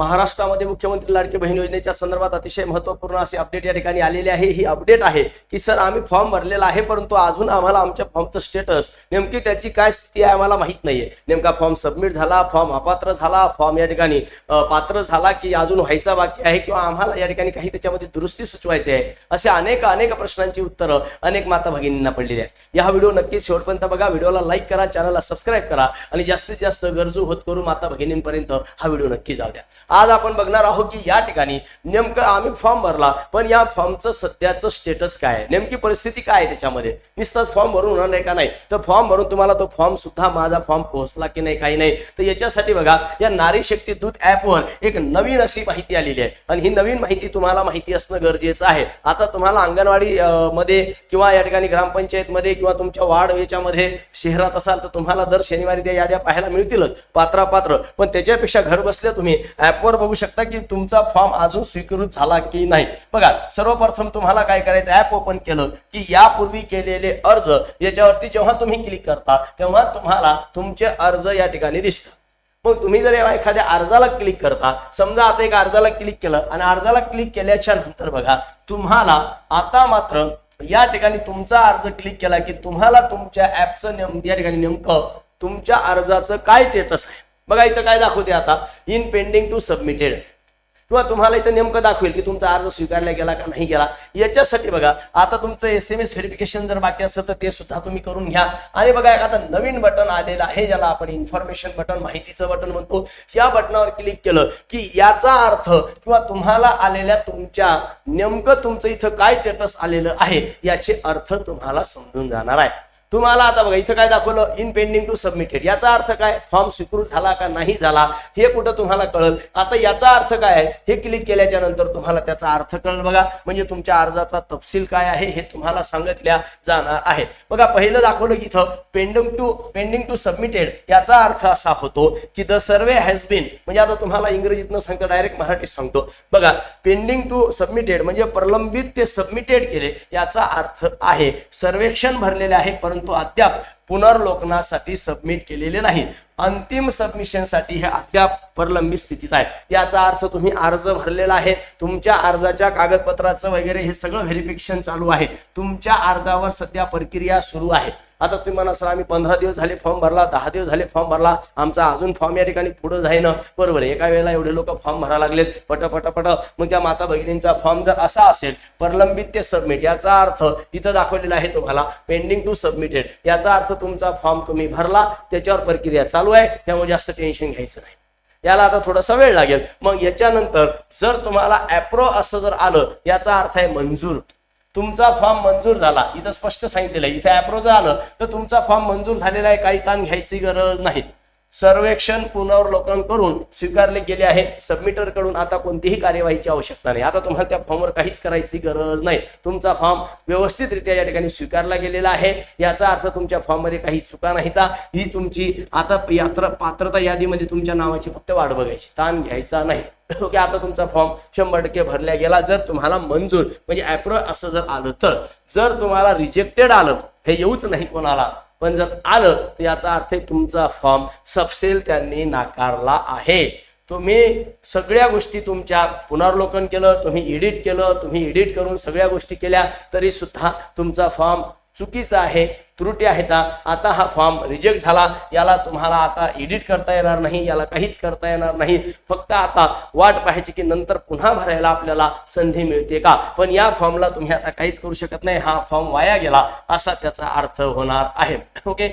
महाराष्ट्रामध्ये मुख्यमंत्री लाडकी बहीण योजनेच्या संदर्भात अतिशय महत्त्वपूर्ण असे अपडेट या ठिकाणी आलेले आहे. ही अपडेट आहे की सर आम्ही फॉर्म भरलेला आहे परंतु अजून आम्हाला आमच्या फॉर्मचं स्टेटस नेमकी त्याची काय स्थिती आहे आम्हाला माहीत नाहीये. नेमका फॉर्म सबमिट झाला फॉर्म अपात्र झाला फॉर्म या ठिकाणी पात्र झाला की अजून व्हायचा बाकी आहे किंवा आम्हाला या ठिकाणी काही त्याच्यामध्ये दुरुस्ती सुचवायची आहे? असे अनेक अनेक प्रश्नांची उत्तरं अनेक माता भगिनींना पडलेली आहेत. या व्हिडिओ नक्कीच शेवटपर्यंत बघा. व्हिडिओला लाईक करा चॅनलला सबस्क्राईब करा आणि जास्तीत जास्त गरजू होत करू माता भगिनींपर्यंत हा व्हिडिओ नक्की जाऊ द्या. आज आपण बघणार आहोत की या ठिकाणी नेमकं आम्ही फॉर्म भरला पण या फॉर्मचं सध्याचं स्टेटस काय आहे? नेमकी परिस्थिती काय आहे त्याच्यामध्ये? नुसताच फॉर्म भरून होणार नाही का नाही? तर फॉर्म भरून तुम्हाला तो फॉर्म सुद्धा माझा फॉर्म पोहोचला की नाही काही नाही. तर याच्यासाठी बघा या नारी शक्ती दूत ॲपवर एक नवीन अशी माहिती आलेली आहे. आणि ही नवीन माहिती तुम्हाला माहिती असणं गरजेचं आहे. आता तुम्हाला अंगणवाडी मध्ये किंवा या ठिकाणी ग्रामपंचायत मध्ये किंवा तुमच्या वार्ड याच्यामध्ये शहरात असाल तर तुम्हाला दर शनिवारी त्या याद्या पाहायला मिळतीलच पात्रापात्र. पण त्याच्यापेक्षा घर बसल्या तुम्ही ॲपवर बघू शकता की तुमचा फॉर्म अजून स्वीकृत झाला की नाही. बघा सर्वप्रथम तुम्हाला काय करायचं ऍप ओपन केलं की यापूर्वी केलेले अर्ज याच्यावरती जेव्हा तुम्ही क्लिक करता तेव्हा तुम्हाला तुमचे अर्ज या ठिकाणी दिसतात. मग तुम्ही जर एखाद्या अर्जाला क्लिक करता समजा आता एक अर्जाला क्लिक केलं आणि अर्जाला क्लिक केल्याच्यानंतर बघा तुम्हाला आता मात्र या ठिकाणी तुमचा अर्ज क्लिक केला की तुम्हाला तुमच्या ऍपचं नेम या ठिकाणी नेमकं तुमच्या अर्जाचं काय स्टेटस आहे? बघा इथं काय दाखवते आता. इन पेंडिंग टू सबमिटेड किंवा तुम्हाला इथं नेमकं दाखवेल की तुमचा अर्ज स्वीकारला गेला का नाही गेला. याच्यासाठी बघा आता तुमचं एस एम एस व्हेरिफिकेशन जर बाकी असेल तर ते सुद्धा तुम्ही करून घ्या. आणि बघा एक आता नवीन बटन आलेलं आहे ज्याला आपण इन्फॉर्मेशन बटन माहितीचं बटन म्हणतो. या बटनावर क्लिक केलं की याचा अर्थ किंवा तुम्हाला आलेल्या तुमच्या नेमकं तुमचं इथं काय स्टेटस आलेलं आहे याचे अर्थ तुम्हाला समजून जाणार आहे. तुम्हाला आता बघा इथं काय दाखवलं? इन पेंडिंग टू सबमिटेड याचा अर्थ काय? फॉर्म स्वीकृत झाला का नाही झाला हे कुठं तुम्हाला कळल? आता याचा अर्थ काय आहे? हे क्लिक केल्याच्यानंतर तुम्हाला त्याचा अर्थ कळल बघा. म्हणजे तुमच्या अर्जाचा तपशील काय आहे हे तुम्हाला सांगितल्या जाणार आहे. बघा पहिलं दाखवलं की इथं pending to pending to submitted याचा अर्थ असा होतो की द सर्वे हॅज बीन म्हणजे आता तुम्हाला इंग्रजीत न सांगतो डायरेक्ट मराठीत सांगतो. बघा पेंडिंग टू सबमिटेड म्हणजे प्रलंबित ते सबमिटेड केले याचा अर्थ आहे. सर्वेक्षण भरलेले आहे परंतु अद्याप पुनर्लोकनासाठी सबमिट केलेले नाही. अंतिम सबमिशनसाठी हे अद्याप प्रलंबित स्थितीत आहे. याचा अर्थ तुम्ही अर्ज भरलेला आहे. तुमच्या अर्जाच्या कागदपत्राचं वगैरे हे सगळं व्हेरिफिकेशन चालू आहे. तुमच्या अर्जावर सध्या प्रक्रिया सुरू आहे. आता तुम्ही म्हणा सर आम्ही पंधरा दिवस झाले फॉर्म भरला दहा दिवस झाले फॉर्म भरला आमचा अजून फॉर्म या ठिकाणी पुढे जाईन. बरोबर एका वेळेला एवढे लोक फॉर्म भरायला लागलेत पटपटपट. मग त्या माता भगिनींचा फॉर्म जर असा असेल प्रलंबित ते सबमिट याचा अर्थ इथं दाखवलेला आहे तुम्हाला पेंडिंग टू सबमिटेड. याचा अर्थ तुमचा फॉर्म तुम्ही भरला त्याच्यावर प्रक्रिया चालू आहे त्यामुळे जास्त टेन्शन घ्यायचं नाही. याला आता थोडासा वेळ लागेल. मग याच्यानंतर जर तुम्हाला ॲप्रो असं जर आलं याचा अर्थ आहे मंजूर. तुमचा फॉर्म मंजूर झाला. इथं स्पष्ट सांगितलेलं आहे. इथं ॲप्रो आलं तर तुमचा फॉर्म मंजूर झालेला आहे काही ताण घ्यायची गरज नाही. सर्वेक्षण पुनर्वलोकन करून स्वीकारले गेले आहे. सबमिटरकडून आता कोणतीही कार्यवाहीची आवश्यकता नाही. आता तुम्हाला त्या फॉर्मवर काहीच करायची गरज नाही. तुमचा फॉर्म व्यवस्थितरित्या या ठिकाणी स्वीकारला गेलेला आहे. याचा अर्थ तुमच्या फॉर्ममध्ये काही चुका नाहीत. ही तुमची आता यात्रा पात्रता यादीमध्ये तुमच्या नावाची फक्त वाट बघायची. ताण घ्यायचा नाही. ओके आता तुमचा फॉर्म शंभर टक्के भरला गेला. जर तुम्हाला मंजूर म्हणजे ॲप्रो असं जर आलं तर जर तुम्हाला रिजेक्टेड आलं हे येऊच नाही कोणाला. पण जर आलं तर याचा अर्थ तुमचा फॉर्म सबसेल त्यांनी नाकारला आहे. तुम्ही सगळ्या गोष्टी तुमच्या पुनर्लोकन केलं तुम्ही एडिट केलं तुम्ही एडिट करून सगळ्या गोष्टी केल्या तरी सुद्धा तुमचा फॉर्म चुकीचा आहे त्रुटी आहेत आता हा फॉर्म रिजेक्ट झाला याला तुम्हाला आता एडिट करता येणार नाही याला काहीच करता येणार नाही. फक्त आता वाट पाहायची की नंतर पुन्हा भरायला आपल्याला संधी मिळते का? पण या फॉर्मला तुम्ही आता काहीच करू शकत नाही. हा फॉर्म वाया गेला असा त्याचा अर्थ होणार आहे. ओके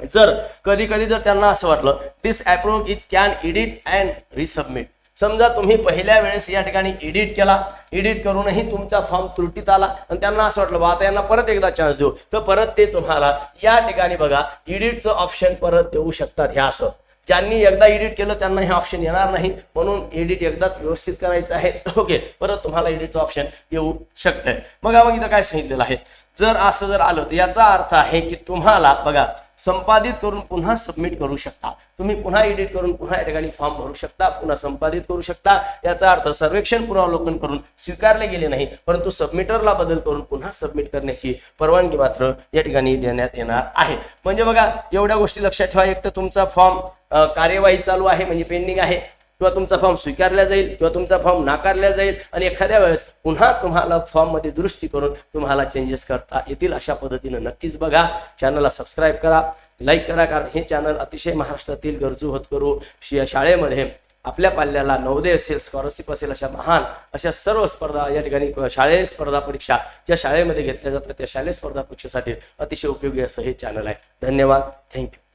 जर कधी कधी जर त्यांना असं वाटलं disapprove it can edit and resubmit समजा तुम्ही पहिल्या वेळेस या ठिकाणी एडिट केला एडिट करूनही तुमचा फॉर्म त्रुटीत आला आणि त्यांना असं वाटलं बा आता यांना परत एकदा चान्स देऊ. तर परत ते तुम्हाला या ठिकाणी बघा एडिटचं ऑप्शन परत देऊ शकतात ह्या असं. ज्यांनी एकदा एडिट केलं त्यांना हे ऑप्शन येणार नाही. म्हणून एडिट एकदाच व्यवस्थित करायचं आहे. ओके परत तुम्हाला एडिटचं ऑप्शन येऊ शकतंय. बघा मग इथं काय सांगितलेलं आहे? जर असं जर आलं तर याचा अर्थ आहे की तुम्हाला बघा संपादित करून पुन्हा सबमिट करू शकता. तुम्ही पुन्हा एडिट करून पुन्हा या ठिकाणी फॉर्म भरू शकता पुन्हा संपादित करू शकता. याचा अर्थ सर्वेक्षण पुनरावलोकन करून स्वीकारले गेले नाही परंतु सबमिटरला बदल करून पुन्हा सबमिट करण्याची परवानगी मात्र या ठिकाणी देण्यात येणार आहे. म्हणजे बघा एवढ्या गोष्टी लक्षात ठेवा. एक तर तुमचा फॉर्म कार्यवाही चालू आहे म्हणजे पेंडिंग आहे. किंवा तुमचा फॉर्म स्वीकारला जाईल किंवा तुमचा फॉर्म नाकारला जाईल आणि एखाद्या वेळेस पुन्हा तुम्हाला फॉर्ममध्ये दुरुस्ती करून तुम्हाला चेंजेस करता येतील अशा पद्धतीनं नक्कीच बघा. चॅनलला सबस्क्राईब करा लाईक करा कारण हे चॅनल अतिशय महाराष्ट्रातील गरजू होतकरू शि- शाळेमध्ये आपल्या पाल्याला नवोदय असेल स्कॉलरशिप असेल अशा महान अशा सर्व स्पर्धा या ठिकाणी शाळेय स्पर्धा परीक्षा ज्या शाळेमध्ये घेतल्या जातात त्या शालेय स्पर्धा परीक्षेसाठी अतिशय उपयोगी असं हे चॅनल आहे. धन्यवाद. थँक्यू